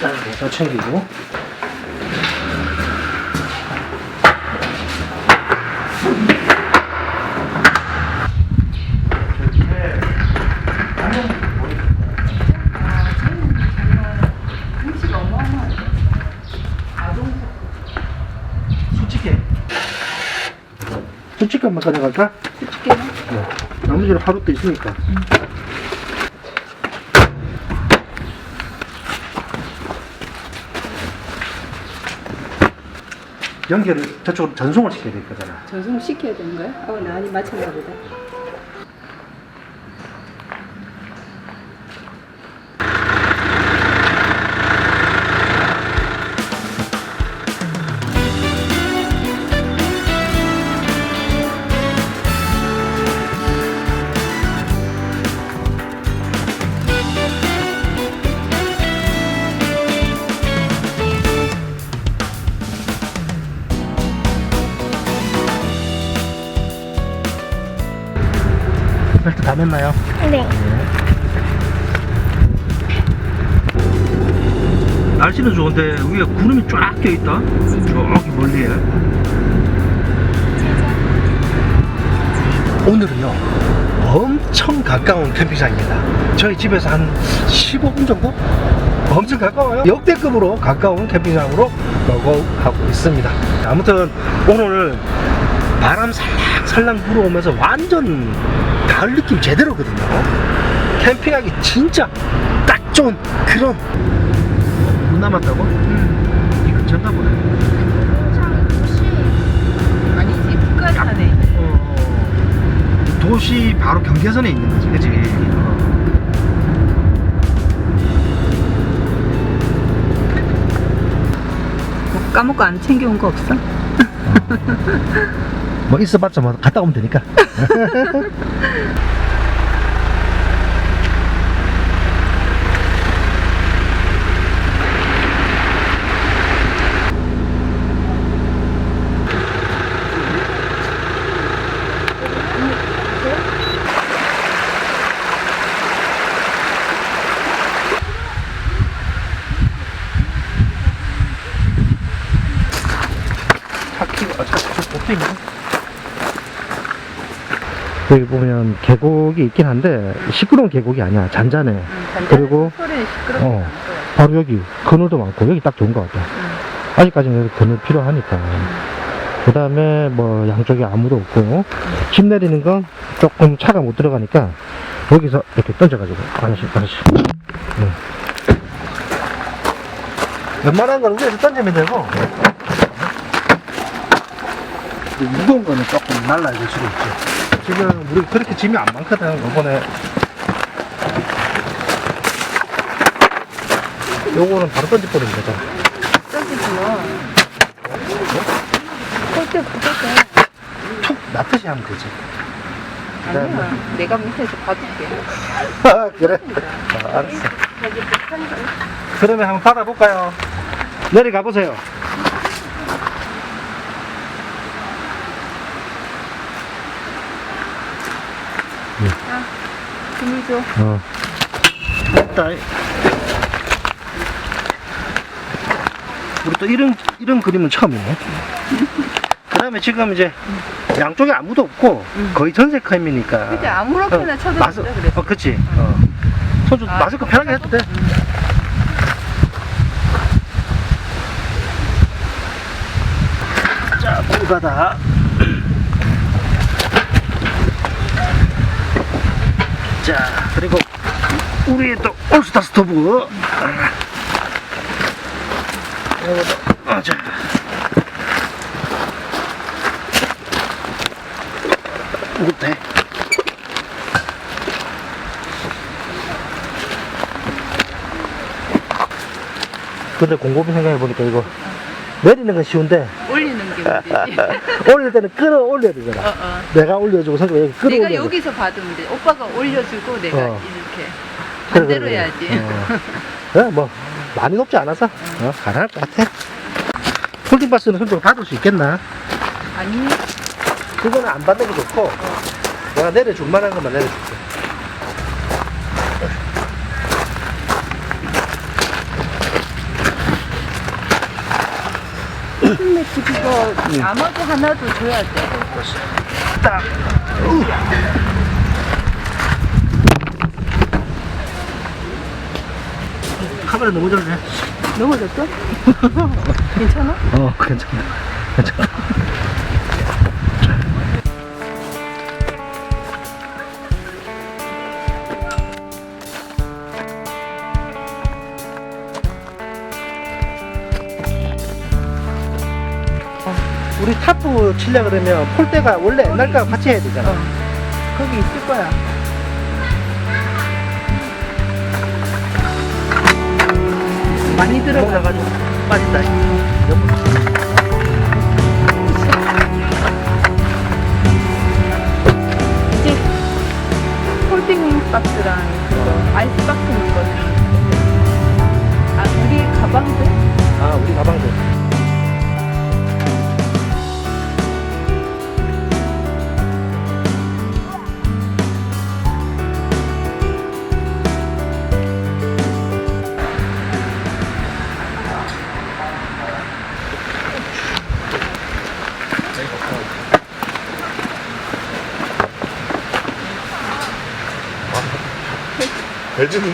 다 챙기고. 솔직해. 솔직한만 가져갈까? 솔직해요? 네. 나머지는 하루 또 있으니까. 연결을 저쪽으로 전송을 시켜야 될 거잖아. 전송 시켜야 되는 거야? 어, 나이 맞췄나 보다. 다 맸나요? 네. 날씨는 좋은데 위에 구름이 쫙 껴있다. 저기 멀리에. 오늘은요, 엄청 가까운 캠핑장입니다. 저희 집에서 한 15분 정도? 엄청 가까워요. 역대급으로 가까운 캠핑장으로 노고하고 있습니다. 아무튼 오늘 바람 살랑살랑 불어오면서 완전 가을 느낌 제대로거든요. 캠핑하기 진짜 딱 좋은 그런 못 남았다고? 응. 이 근처인가 보네. 아니지, 북한산에. 어, 도시 바로 경계선에 있는 거지, 그치? 어. 뭐 까먹고 안 챙겨온 거 없어? 뭐 있어봤자 뭐 갔다 오면 되니까. 차키가, 아, 차키, 어떻게 여기 보면 계곡이 있긴 한데 시끄러운 계곡이 아니야. 잔잔해. 그리고 소리는 시끄럽게 어, 바로 여기 그늘도 많고 여기 딱 좋은 것 같아. 아직까지는 여기 그늘 필요하니까. 그 다음에 뭐 양쪽에 아무도 없고 집 내리는 건 조금 차가 못 들어가니까 여기서 이렇게 던져가지고 하나씩 하나씩 응. 웬만한 건 위에서 던지면 되고. 무거운 거는 조금 날라야 될 수도 있죠 지금 우리 그렇게 짐이 안 많거든 요번에 요거는 바로 던져버리면 되잖아 던지지 뭐. 꼴대 붙었어. 툭 놔듯이 하면 되지 아니야. 내가 밑에서 봐줄게. 아, 그래? 아, 알았어 그러면 한번 받아볼까요? 내려가 보세요 힘을 줘. 어. 됐다. 우리 또 이런, 이런 그림은 처음이네. 그 다음에 지금 이제 양쪽에 아무도 없고 거의 전세카임이니까. 그치, 아무렇게나 쳐도 마스, 된다 그랬어. 어, 그치. 어. 손좀 아, 마스크 편하게 해도 돼. 자, 물바다. 자, 그리고 우리의 또 올스타 스토브. 요거도, 어, 자. 이거 돼. 근데 곰곰이 생각해보니까 이거 내리는 건 쉬운데 문제지. 올릴 때는 끌어올려야 되잖아. 어, 어. 내가 올려주고 성격 여기 내가. 여기서 받으면 돼. 오빠가 올려주고 내가 어. 이렇게. 반대로 그래, 해야지. 그래. 어. 그래, 뭐 많이 높지 않아서 어, 가능할 것 같아. 폴딩 바스는 손으로 받을 수 있겠나? 아니, 그거는 안 받는 게 좋고 내가 내려줄 만한 것만 내려줄게. 홈플매트 그거 아마도 하나도 줘야 돼. 딱. 카메라 너무 잘해. 넘어졌어? 괜찮아? 어, 괜찮아. 괜찮아. 우리 타프 치려 그러면 폴대가 원래 옛날 거랑 같이 해야 되잖아. 어. 거기 있을 거야. 많이 들어가. 들어가가지고 빠진다. 이제 홀딩 박스랑 그거 아이스 박스 있는 거는 아 우리 가방들? 아, 우리 가방도.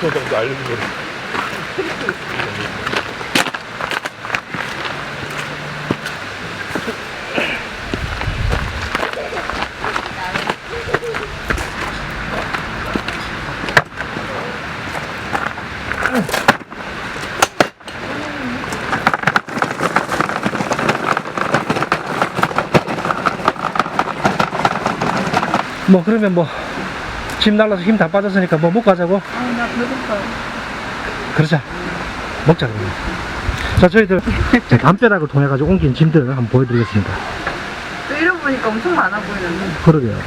또 정도 알려주고 뭐, 그러면 뭐, 짐 날라서 힘 다 빠졌으니까 뭐, 못 가자고? 아 나 배고파. 그러자. 먹자, 그러면. 자, 저희들 제 담벼락을 통해가지고 옮긴 짐들 한번 보여드리겠습니다. 또 이러고 보니까 엄청 많아 보이는데. 그러게요.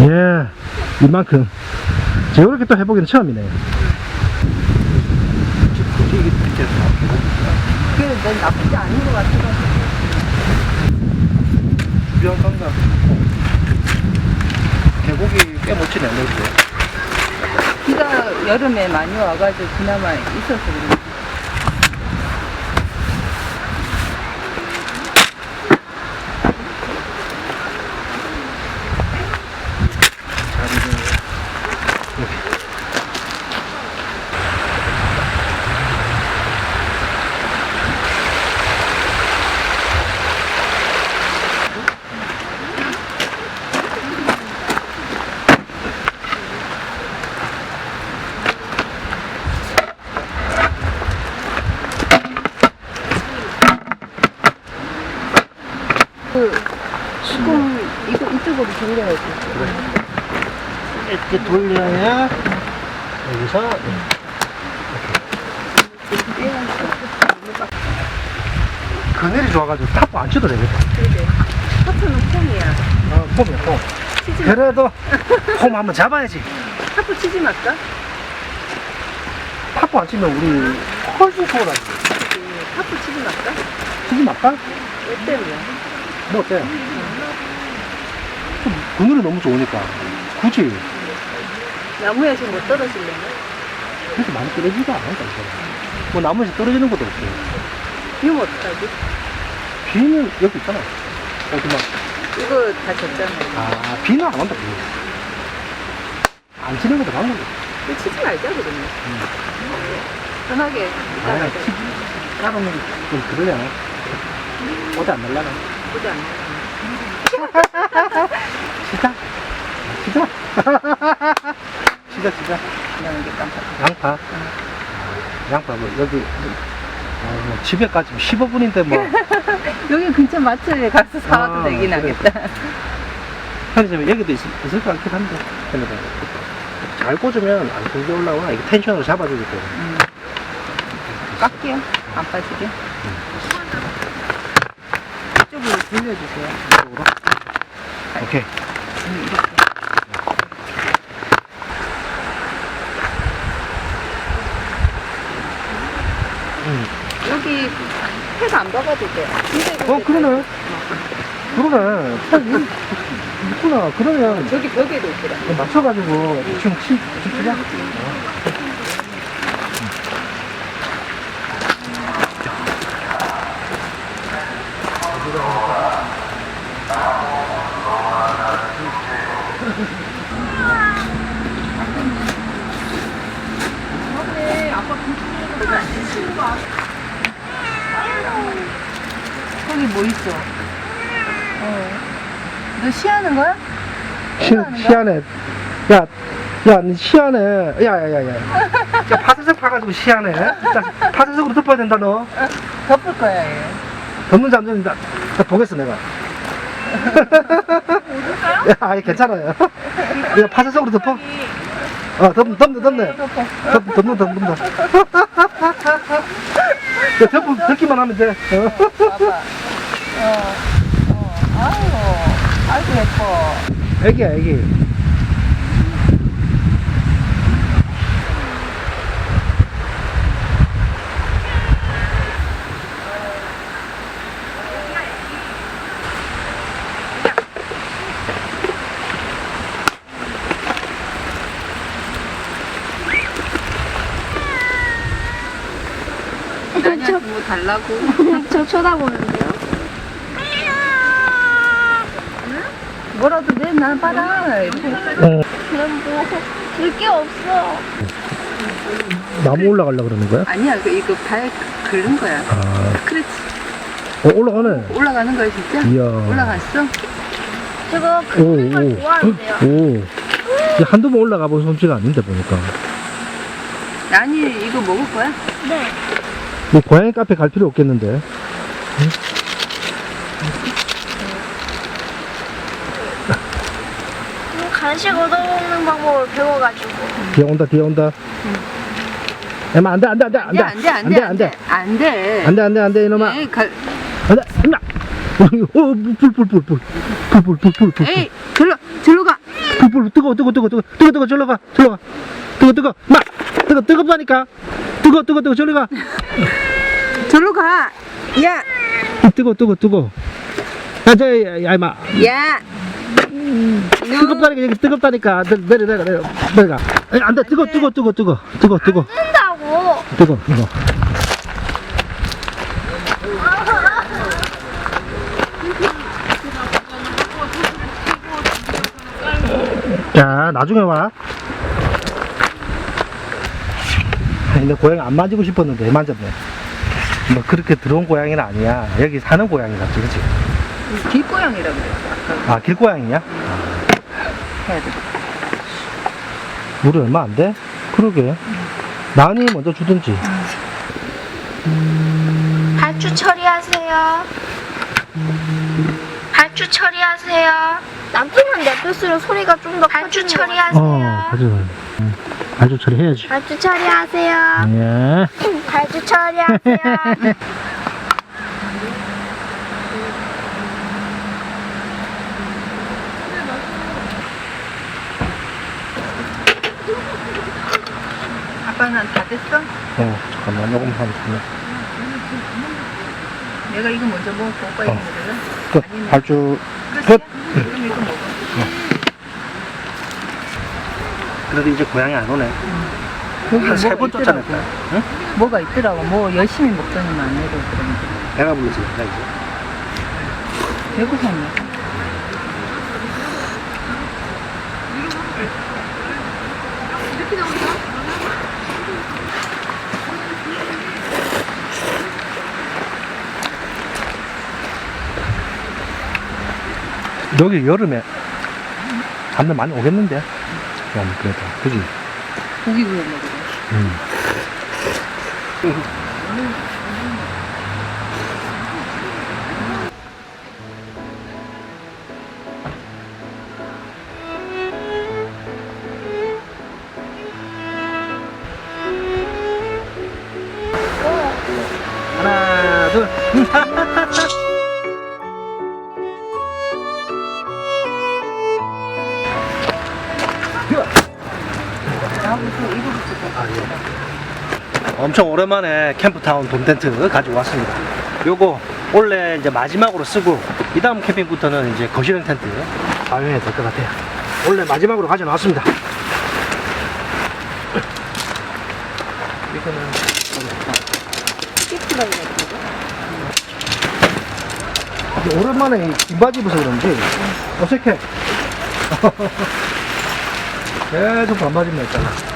예, 이만큼. 제가 이렇게 또 해보기는 처음이네요. 그게 난 나쁘지 않은 것 같아가지고. 주변 감각. 계곡이 꽤 멋지네, 멋지. 비가 여름에 많이 와가지고 그나마 있어서 그래. 그 돌려야지. 이렇게 돌려야 여기서 그늘이 좋아가지고 타프 안 쳐도 되겠다. 그래. 하프는 폼이야. 어, 폼이야, 폼. 치지 마. 그래도 폼 한번 잡아야지. 하프 치지 말까? 타프 안 치면 우리 훨씬 수월하지. 하프 치지 말까? 치지 말까? 왜 때문에? 뭐 어때? 좀 그늘이 너무 좋으니까. 굳이 나무에서 못 떨어지려나? 그렇게 많이 떨어지지도 않으니까, 이거. 뭐 나무에서 떨어지는 것도 없고. 비면 어떡하지? 비는 여기 있잖아. 여기 막, 이거 다 졌잖아. 아, 비는 안 온다, 비. 안 치는 것도 방법이 이거 치지 말자, 그러면. 편하게 아, 이따가 치, 까르면 좀 그러려나? 어디 안 날라나? 보지 않나? 치자, 치자. 그냥 이게 깜빡. 양파. 양파, 뭐, 여기, 아, 뭐 집에까지 15분인데 뭐, 여기 근처 마트에 가서 사와도 아, 되긴 그래. 하겠다. 편의점에 여기도 있, 있을 것 같긴 한데, 편의점. 잘 꽂으면 안 끌게 올라오나? 이게 텐션을 잡아주기 때문에. 음. 깎게요. 안 빠지게. 이쪽으로 돌려주세요. 이쪽으로. 오케이. 음, 이렇게. 여기 해가 안 박아도 돼. 근데 어, 그러네. 그러네. 아, 이- 있구나. 그러면 저기 벽에도 있더라. 맞춰가지고 대충 치, 치자. 거기 뭐 있어? 어. 너 시하는 거야? 시, 하는 거야? 시안에 야, 야, 니 시안에 야, 야, 야, 야. 야, 파쇄석 파가지고 시안에. 자, 파쇄석으로 덮어야 된다 너. 덮을 거야, 얘. 덮는 사람 좀 나, 나 보겠어 내가. 야, 아니 괜찮아요. 야, 파쇄석으로 덮어. 어, 덮, 덮네, 덮네. 덮어. 덮, 덮는다, 덮는다. 야, 덮, 덮기만 하면 돼. 어. 봐봐. 어, 어. 아유, 아이고, 예뻐. 애기야, 애기. 뭐 달라고. 저 쳐다보는데 난 받아. 어, 그럼 뭐, 줄게 없어. 나무 올라가려고 그러는 거야? 아니야, 그, 이거 발 긁는 거야. 아, 그렇지. 어, 올라가네. 올라가는 거야, 진짜? 이야. 올라갔어? 저거 오, 걸 좋아하는데요. 오. 한두 번 올라가 본 솜씨가 아닌데, 보니까. 아니, 이거 먹을 거야? 네. 뭐, 고양이 카페 갈 필요 없겠는데. 음, 간식 얻어먹는 방법을 배워가지고. 뒤에 온다, 뒤에 온다. 애마, 안 돼, 안 돼, 안 돼, 안 돼. 안 돼, 안 돼, 안 돼. 안 돼. 안 돼, 안 돼, 안 돼, 이놈아. 에이, 갈, 안 돼, 임마. 어, 불, 불, 불, 불. 불, 불, 불, 불, 불. 에이, 절로, 절로 가. 불, 불, 뜨거워, 뜨거워, 뜨거워, 뜨거워, 뜨거워, 뜨거워, 절로 가, 절로 가. 뜨거워, 뜨거워, 마. 뜨거워, 뜨겁다니까. 뜨거워, 뜨거워, 뜨거워, 절로 가. 절로 가. 야, 뜨거워, 뜨거워, 뜨거워. 야, 저, 야, 야, 임마. 야. 뜨겁다니까, 여기 뜨겁다니까. 내- 내려, 내려, 내려. 내려가. 에이, 안 돼, 뜨거워, 뜨거워, 뜨거워, 뜨거워, 뜨거워, 뜨거워, 뜬다고. 뜨거워, 뜨거워. 자, 나중에 와. 내 고양이 안 만지고 싶었는데 만졌네. 뭐 그렇게 들어온 고양이는 아니야. 여기 사는 고양이 같지, 그치? 길고양이라고 그랬어. 아까 아, 길고양이냐? 해야 돼. 물이 얼마 안 돼? 그러게. 난이 먼저 주든지. 발주 처리하세요. 발주 처리하세요. 남편은 냅뒀으면 소리가 좀 더 발주 처리하세요. 어, 가져. 응. 발주 처리해야지. 발주 처리하세요. 예. 발주 처리하세요. 아빠는 다 됐어? 어, 잠깐만, 조금 하면 되네. 내가 이거 먼저 먹고 오빠 이거 어. 먹을래? 끝. 발주. 끝. 그럼 이거 먹어. 그래도 이제 고양이 안 오네. 여기 한 세 뭐가 번 있더라고. 쫓아냈다. 응? 뭐가 있더라고. 뭐 열심히 먹더니만 안 내고 그러는데. 내가 불러지, 나 이제. 배고팠네. 여기 여름에 사람들 많이 오겠는데? 야, 그래도. 그지? 고기 구워 먹으래. 음. 엄청 오랜만에 캠프타운 돔 텐트 가지고 왔습니다. 요거 원래 이제 마지막으로 쓰고 이 다음 캠핑부터는 이제 거실형 텐트 사용해야 될 것 같아요. 원래 마지막으로 가져나왔습니다. 이거는 오랜만에 긴 바지 입어서 그런지 어색해. 계속 반바지만 했잖아.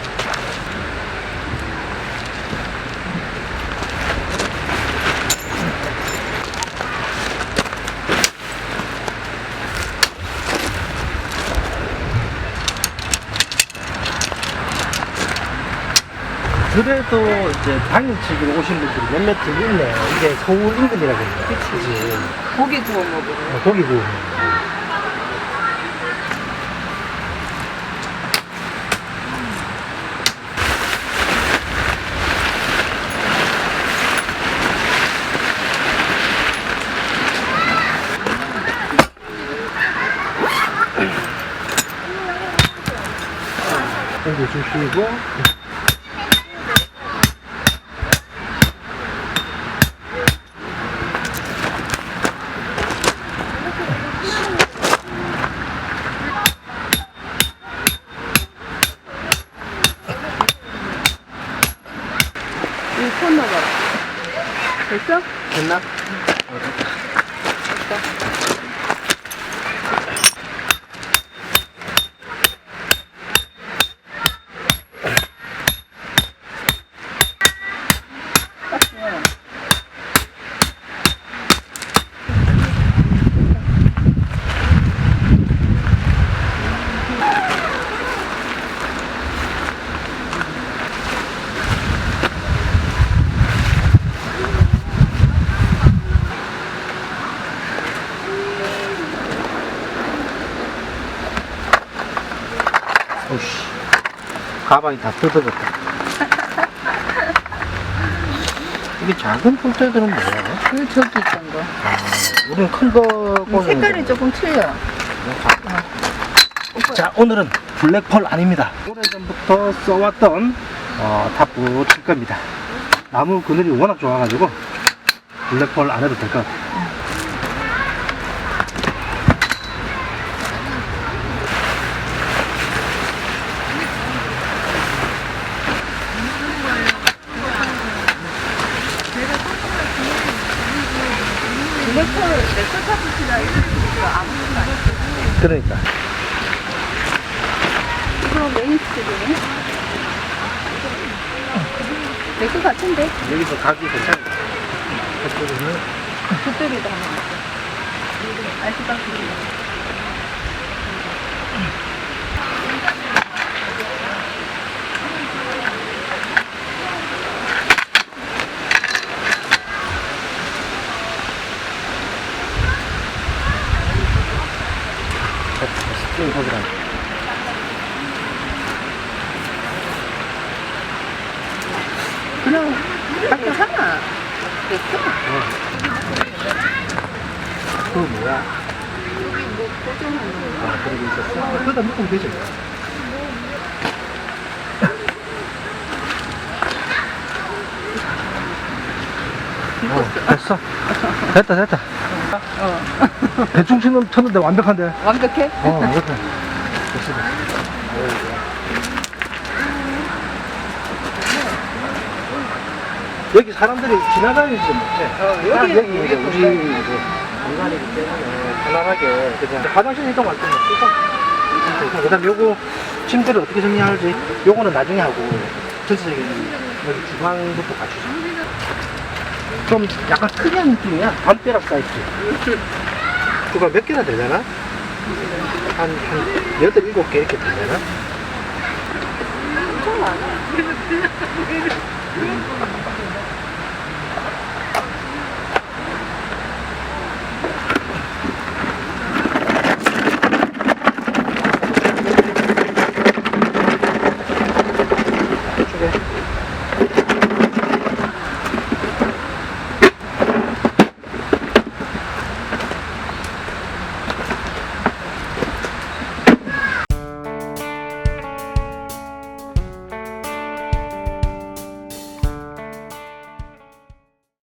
그래도 이제 당일치기로 오신 분들이 몇몇 들 있네. 이게 서울 인근이라 그러니까. 그치. 고기 구워 먹으러. 어, 고기 구워. 옮겨주시고 이손 넣어봐. 됐어? 됐나? 오씨 가방이 다 뜯어졌다 이게 작은 폴대들은 뭐야? 그 저기 있던 거. 우리는 큰거 이 색깔이 조금 틀려. 자 오늘은 블랙펄 아닙니다 오래전부터 써왔던 어, 탑부 칠 겁니다 나무 그늘이 워낙 좋아가지고 블랙펄 안 해도 될 것 같아요 블랙홀 내거 타붙이나 아무것도 안 해. 그러니까 이거 메인스트리네. 내거 같은데? 여기서 가기 하나 있어. 알지방이 스프링 터지라 그냥 아까 하나. 됐어? 그거 뭐야? 아 그러고 있었어? 그러다 묶으면 되지 어, 됐어? 됐다 됐다. 어. 대충 치는 쳤는데 완벽한데? 완벽해? 어 완벽해. 됐어 됐어. 여기 사람들이 지나다니지 못해. 어, 딱 여기, 여기 이제 여기 우리 이제 공간이기 때문에 편안하게 그냥 화장실 이동 갈때만 쓰고. 그 다음 요거 침대를 어떻게 정리할지 요거는 나중에 하고 전체적인 여기 주방부터 갖추자 좀 약간 특이한 느낌이야 담벼락 사이즈 그거 몇 개나 되잖아? 한, 한 여덟, 일곱 개 이렇게 되잖아? 엄청 많아.